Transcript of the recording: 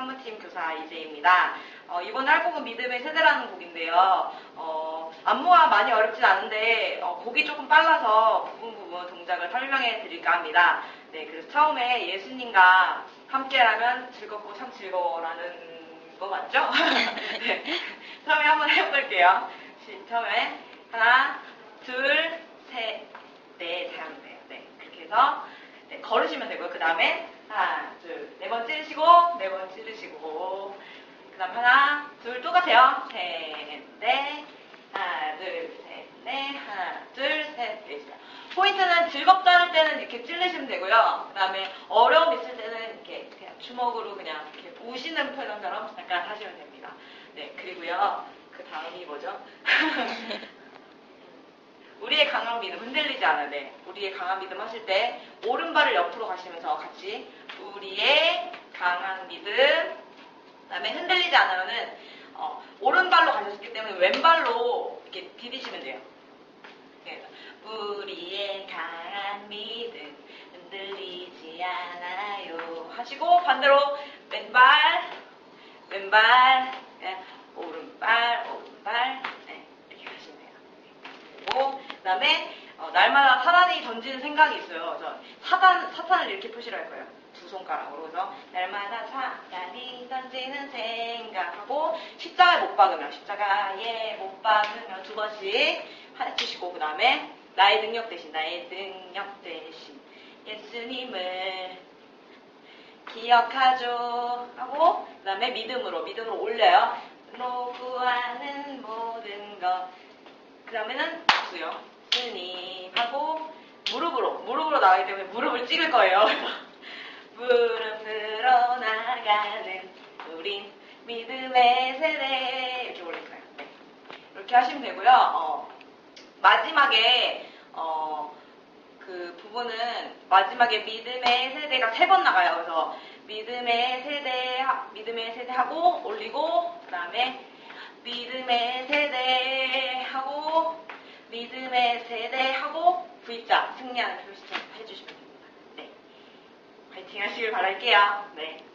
상무팀 교사 이재입니다. 어, 이번 할 곡은 믿음의 세대라는 곡인데요. 어, 안무가 많이 어렵진 않은데 어, 곡이 조금 빨라서 부분 부분 동작을 설명해 드릴까 합니다. 네, 그래서 처음에 예수님과 함께라면 즐겁고 참 즐거워라는 거 맞죠? 네, 처음에 한번 해볼게요. 시- 처음에 하나, 둘, 셋, 넷 하면 돼요. 네, 그렇게 해서 네, 걸으시면 되고요. 그 다음에 하나, 둘, 네 번 찌르시고, 네 번 찌르시고, 그 다음 하나, 둘, 똑같아요. 셋, 넷, 하나, 둘, 셋, 넷, 하나, 둘, 셋, 넷. 포인트는 즐겁다 할 때는 이렇게 찔르시면 되고요. 그 다음에 어려움 있을 때는 이렇게 그냥 주먹으로 그냥 이렇게 우시는 표정처럼 약간 하시면 됩니다. 네, 그리고요. 그 다음이 뭐죠? 우리의 강한 믿음 흔들리지 않아요. 네. 우리의 강한 믿음 하실 때 오른발을 옆으로 가시면서 같이 우리의 강한 믿음 그다음에 흔들리지 않으면은 어, 오른발로 가셨기 때문에 왼발로 이렇게 디디시면 돼요. 네. 우리의 강한 믿음 흔들리지 않아요 하시고 반대로 왼발 왼발 네. 오른발 오른발 네. 이렇게 하시면 돼요. 그리고 그다음에 어, 날마다 사단이 던지는 생각이 있어요. 그래서 사단 사탄을 이렇게 표시를 할 거예요. 두 손가락으로 그래서 날마다 사단이 던지는 생각하고 십자가에 못 박으면 십자가에 못 박으면 두 번씩 해주시고 그 다음에 나의 능력 대신 나의 능력 대신 예수님을 기억하죠 하고 그 다음에 믿음으로 믿음으로 올려요. 로 구하는 모든 것그 다음에는 박수요. 스님 하고 무릎으로 무릎으로 나가기 때문에 무릎을 찍을 거예요. 무릎으로 나가는 우린 믿음의 세대 이렇게 올릴 거예요. 네. 이렇게 하시면 되고요. 어, 마지막에 어, 그 부분은 마지막에 믿음의 세대가 세 번 나가요. 그래서 믿음의 세대 하- 믿음의 세대 하고 올리고 믿음의 세대 하고 V자 승리하는 좀 해주시면 됩니다. 네, 파이팅 하시길 바랄게요. 네.